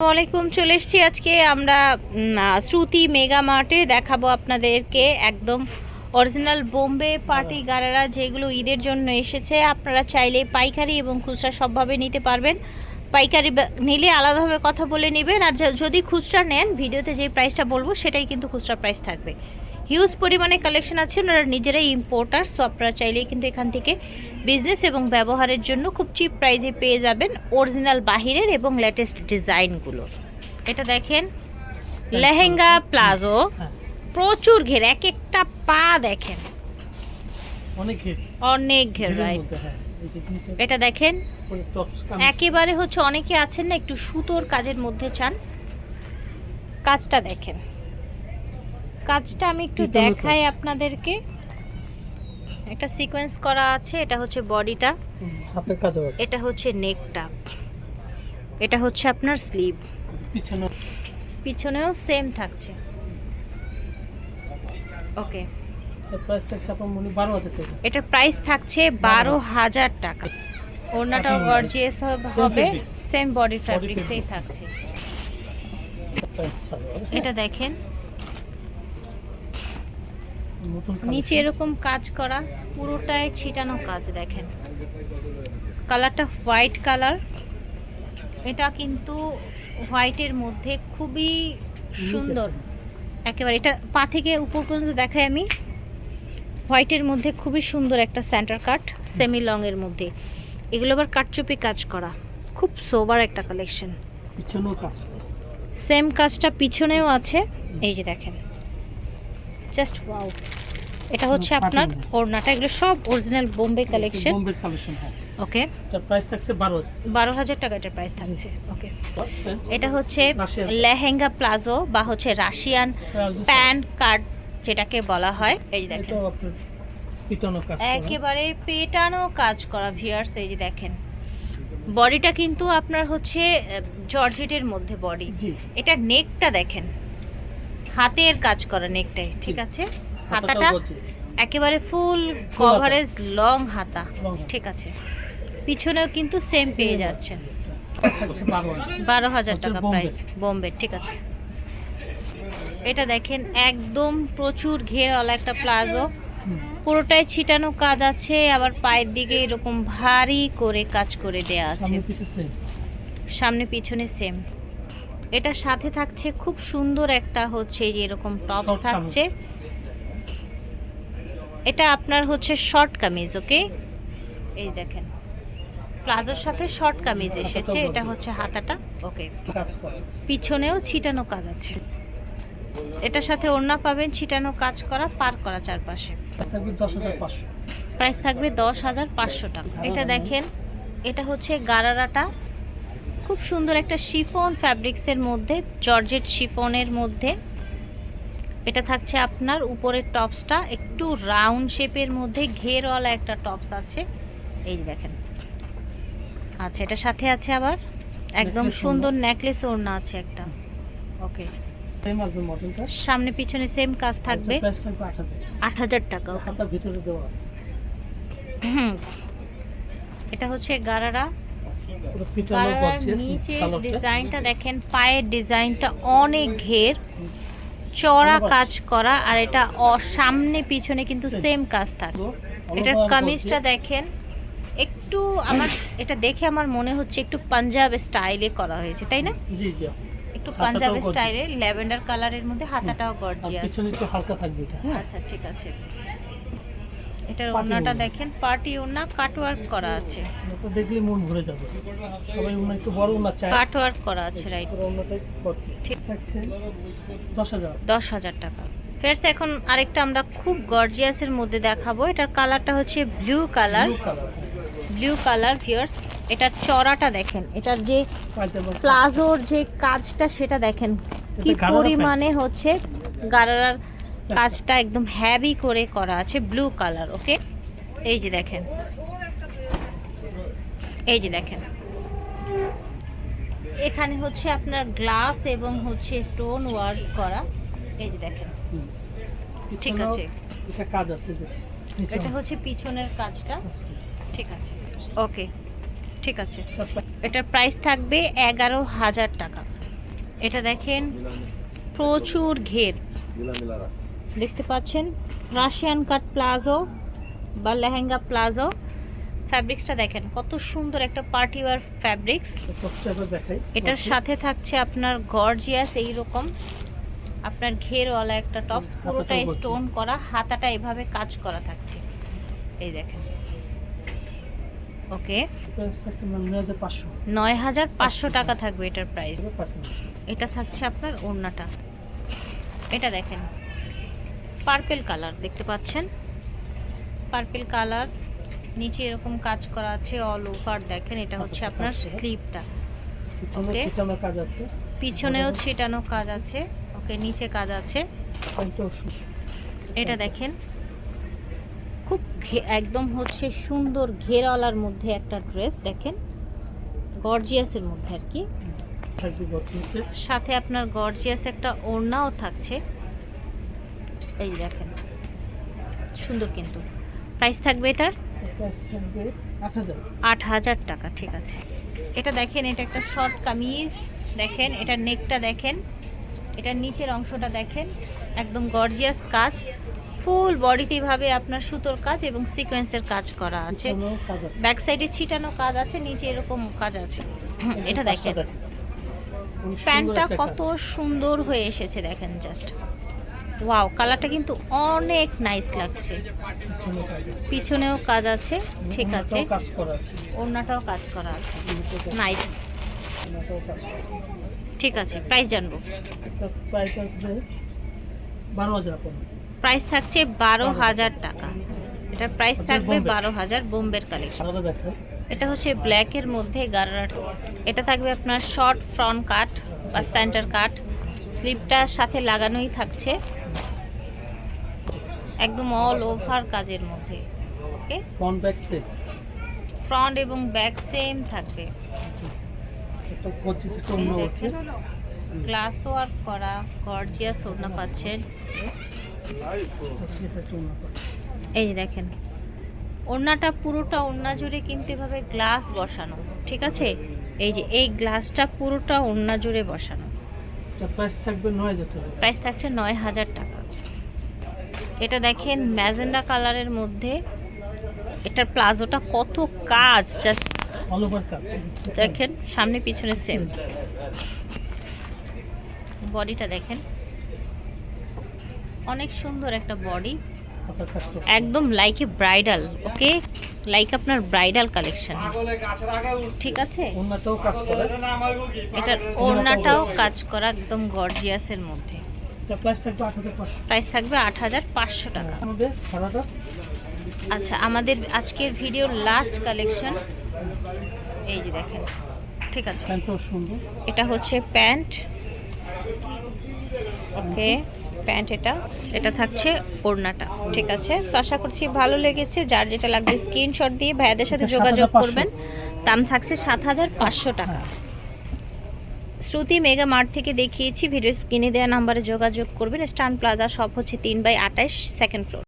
আসসালামাইকুম চলে এসছি আজকে আমরা শ্রুতি মেগা মার্টে দেখাবো আপনাদেরকে একদম অরিজিনাল বোম্বে পার্টি গারারা যেগুলো ঈদের জন্য এসেছে। আপনারা চাইলে পাইকারি এবং খুচরা সবভাবে নিতে পারবেন। পাইকারি নিলে আলাদাভাবে কথা বলে নেবেন। আর যদি খুচরা নেন, ভিডিওতে যে প্রাইসটা বলব, সেটাই কিন্তু খুচরা প্রাইস থাকবে। হিউজ পরিমাণে কালেকশন আছে। ওনারা নিজেরাই ইম্পোর্টার সো আপনারা চাইলেই কিন্তু এখান থেকে বিজনেস এবং ব্যবহারের জন্য খুব চিপ প্রাইসে পেয়ে যাবেন অরিজিনাল বাহিরের এবং লেটেস্ট ডিজাইনগুলো এটা দেখেন লেহেঙ্গা প্লাজো হ্যাঁ। প্রচুর ঘের এক একটা পা দেখেন। অনেক ঘের। রাইট হ্যাঁ এটা দেখেন। একেবারে হচ্ছে অনেকে আছেন না একটু সুতোর কাজের মধ্যে চান। কাজটা দেখেন। কাজটা আমি একটু দেখাই আপনাদেরকে। একটা সিকোয়েন্স করা আছে এটা হচ্ছে বডিটা। হাতের এটা হচ্ছে নেকটা এটা হচ্ছে আপনার স্লিভ পিছনে। পিছনেও সেম থাকছে। ওকে এটার প্রাইস থাকছে বারো হাজার টাকা। ওড়নাটাও গর্জিয়াস হবে সেম বডি ফ্যাব্রিক্সেই থাকছে। এটা দেখেন। নিচে এরকম কাজ করা পুরোটাই ছিটানো কাজ দেখেন। কালারটা হোয়াইট কালার। এটা কিন্তু হোয়াইটের মধ্যে খুবই সুন্দর। একেবারে এটা পা থেকে উপর পর্যন্ত দেখাই আমি। হোয়াইটের মধ্যে খুবই সুন্দর একটা সেন্টার কাট সেমি লং এর মধ্যে। এগুলো আবার কাটচুপি কাজ করা। খুব সোবার একটা কালেকশন সেম কাজটা পিছনেও আছে। এই যে দেখেন। জাস্ট ওয়াও এটা হচ্ছে আপনার। ওড়নাটা এগুলো সব অরিজিনাল বোম্বে কালেকশন বোম্বের কালেকশন ওকে এটার প্রাইস থাকছে বারো হাজার। বারো হাজার টাকা এটার প্রাইস থাকছে। ওকে হ্যাঁ। এটা হচ্ছে লেহেঙ্গা প্লাজো বা হচ্ছে রাশিয়ান প্যান্ট কাট যেটাকে বলা হয়। এই দেখেন। একেবারে পেটানো কাজ করা ভিয়ার্স এই যে দেখেন। বডিটা কিন্তু আপনার হচ্ছে জর্জেটের মধ্যে বডি জি। এটার নেকটা দেখেন। হাতের কাজ করা নেকটাই ঠিক আছে? হাতাটা একেবারে ফুল কভারেজ লং হাতা ঠিক আছে? পিছনেও কিন্তু সেম পেয়ে যাচ্ছেন বারো হাজার টাকা প্রাইস বোম্বে ঠিক আছে? এটা দেখেন একদম প্রচুর ঘেরওয়ালা একটা প্লাজো। পুরোটাই ছিটানো কাজ আছে আবার পায়ের দিকে এরকম ভারী করে কাজ করে দেয়া আছে। সামনে পিছনে সেম এটার সাথে থাকছে খুব সুন্দর একটা হচ্ছে এই যে এরকম টপস থাকছে। এটা আপনার হচ্ছে শর্ট কামিজ ওকে এই দেখেন। প্লাজোর সাথে শর্ট কামিজ এসেছে এটা হচ্ছে হাতাটা ওকে পিছনেও ছিটানো কাজ আছে। এটার সাথে ওড়না পাবেন ছিটানো কাজ করা পার করা চারপাশে। প্রাইস থাকবে দশ হাজার পাঁচশো। প্রাইস থাকবে দশ হাজার পাঁচশো টাকা। এটা দেখেন এটা হচ্ছে গারারাটা খুব সুন্দর একটা শিফন ফ্যাব্রিক্সের মধ্যে জর্জেট শিফনের মধ্যে। এটা থাকছে আপনার উপরের টপসটা একটু রাউন্ড শেপের মধ্যে ঘেরওয়ালা একটা টপস আছে। এই দেখেন। আচ্ছা এটা সাথে আছে আবার? একদম সুন্দর নেকলেস ওড়না আছে একটা। ওকে সামনে পিছনে সেম কাজ থাকবে। আট হাজার। টাকা হুম। এটা হচ্ছে গারারা। নিচের ডিজাইনটা দেখেন পায়ের ডিজাইনটা অনেক ঘের চড়া কাজ করা আর এটা সামনে পিছনে কিন্তু সেম কাজ থাকে। এটার কামিজটা দেখেন একটু আমার এটা দেখে আমার মনে হচ্ছে একটু পাঞ্জাব স্টাইলে করা হয়েছে তাই না? জি জি। একটু পাঞ্জাব স্টাইলে ল্যাভেন্ডার কালারের মধ্যে হাতাটাও গর্জিয়াস পিছনে একটু হালকা থাকবে এটা হ্যাঁ? আচ্ছা ঠিক আছে। এটার ওড়নাটা দেখেন পার্টি ওড়না কাটওয়ার্ক করা আছে। এটা দেখলে মন ভরে যাবে। সবাই ওনা একটু বড় ওনা চায় কাটওয়ার্ক করা আছে রাইট পুরো ওনাটাই করছে। ঠিক। থাকছে দশ হাজার। টাকা। ফেরস এখন আরেকটা আমরা খুব গর্জিয়াসের মধ্যে দেখাবো। এটার কালারটা হচ্ছে blue colour blue colour colour এটার চড়াটা দেখেন। এটার যে প্লাজোর যে কাজটা সেটা দেখেন। কি গারারা পরিমাণে হচ্ছে গারারার কাজটা একদম হ্যাভি করে করা আছে ব্লু কালার ওকে এই যে দেখেন। এই যে দেখেন। এখানে হচ্ছে আপনার গ্লাস এবং হচ্ছে স্টোন ওয়ার্ক করা। এই যে দেখেন। ঠিক আছে। এটা কাজ আছে যে এটা হচ্ছে পিছনের কাজটা। ঠিক আছে। ওকে ঠিক আছে। এটার প্রাইস থাকবে এগারো হাজার টাকা। এটা দেখেন প্রচুর ঘের। দেখতে পাচ্ছেন? রাশিয়ান কাট প্লাজো বা লেহেঙ্গা প্লাজো ফ্যাব্রিক্সটা দেখেন। কত সুন্দর একটা পার্টি ওয়ার ফ্যাব্রিক্স এটার সাথে থাকছে আপনার গর্জিয়াস এইরকম। আপনার ঘেরওয়ালা একটা টপস পুরোটা স্টোন করা হাতাটা এভাবে কাজ করা থাকছে। এই দেখেন। ওকে নয় হাজার পাঁচশো। টাকা থাকবে এটার প্রাইস এটা থাকছে আপনার ওড়নাটা। এটা দেখেন। পার্পেল কালার দেখতে পাচ্ছেন? পার্পেল কালার নিচে এরকম কাজ করা আছে অল ওভার দেখেন এটা হচ্ছে আপনার স্লিপটা আছে। পিছনেও ছিটানো কাজ আছে। ওকে নিচে কাজ আছে। এটা দেখেন। খুব একদম হচ্ছে সুন্দর ঘেরওয়ালার মধ্যে একটা ড্রেস দেখেন। গর্জিয়াসের মধ্যে আর কি। সাথে আপনার গর্জিয়াস একটা ওড়নাও থাকছে। এই দেখেন সুন্দর কিন্তু। প্রাইস থাকবে এটার আট হাজার। টাকা ঠিক আছে। এটা দেখেন এটা একটা শর্ট কামিজ। দেখেন এটা নেকটা দেখেন। এটার নিচের অংশটা দেখেন। একদম গর্জিয়াস কাজ। ফুল বডিতে ভাবে আপনার সুতোর কাজ এবং সিকোয়েন্সের কাজ করা আছে। ব্যাক সাইডে ছিটানো কাজ আছে নিচে এরকম কাজ আছে। এটা দেখেন। প্যান্টটা কত সুন্দর হয়ে এসেছে দেখেন জাস্ট ওয়াও কালারটা কিন্তু অনেক নাইস লাগছে। পিছনেও কাজ আছে। ঠিক আছে। ওনাটাও কাজ করা আছে। ওড়নাটাও কাজ করা আছে। নাইস ঠিক আছে প্রাইস জানব। প্রাইস থাকছে বারো হাজার। টাকা। এটা প্রাইস আচ্ছা, থাকবে। বারো হাজার বোম্বের কালেকশন এটা হচ্ছে ব্ল্যাকের মধ্যে গারার। এটা থাকবে আপনার শর্ট ফ্রন্ট কাট বা সেন্টার কাট স্লিপটার সাথে লাগানোই থাকছে। একদম অল ওভার কাজের মধ্যে okay front back set front এবং ব্যাক সেম থাকবে। গ্লাস ওয়ার্ক করা গর্জিয়াস ওড়না পাচ্ছেন। এই যে দেখেন ওড়নাটা পুরোটা ওড়না জুড়ে কিন্তু এভাবে গ্লাস বসানো ঠিক আছে? এই যে এই গ্লাসটা পুরোটা ওড়না জুড়ে বসানো। প্রাইস থাকবে নয় হাজার টাকা। প্রাইস থাকছে নয় হাজার টাকা। এটা দেখেন ম্যাজেন্ডা কালারের মধ্যে। এটার প্লাজোটা কত কাজ জাস্ট দেখেন সামনে পিছনে সেম বডিটা দেখেন। অনেক সুন্দর একটা বডি। একদম like a bridal okay like আপনার ব্রাইডাল কালেকশন ঠিক আছে? এটার ওড়নাটাও কাজ করা একদম গর্জিয়াসের মধ্যে। প্রাইস থাকবে আট হাজার পাঁচশো। টাকা। আচ্ছা আমাদের আজকের ভিডিওর লাস্ট কালেকশন এই যে দেখেন ঠিক আছে। এটা হচ্ছে প্যান্ট ওকে প্যান্ট এটা। এটা থাকছে ওড়নাটা ঠিক আছে। তো আশা করছি ভালো লেগেছে। যার যেটা লাগবে স্ক্রিনশট দিয়ে ভাইয়াদের সাথে যোগাযোগ করবেন। দাম থাকছে সাত হাজার পাঁচশো টাকা। হ্যাঁ। শ্রুতি মেগা মার্ট থেকে দেখিয়েছি ভিডিও স্ক্রিনে দেওয়া নাম্বারে যোগাযোগ করবেন। স্টান প্লাজা সব হচ্ছে তিন বাই আঠাশ সেকেন্ড ফ্লোর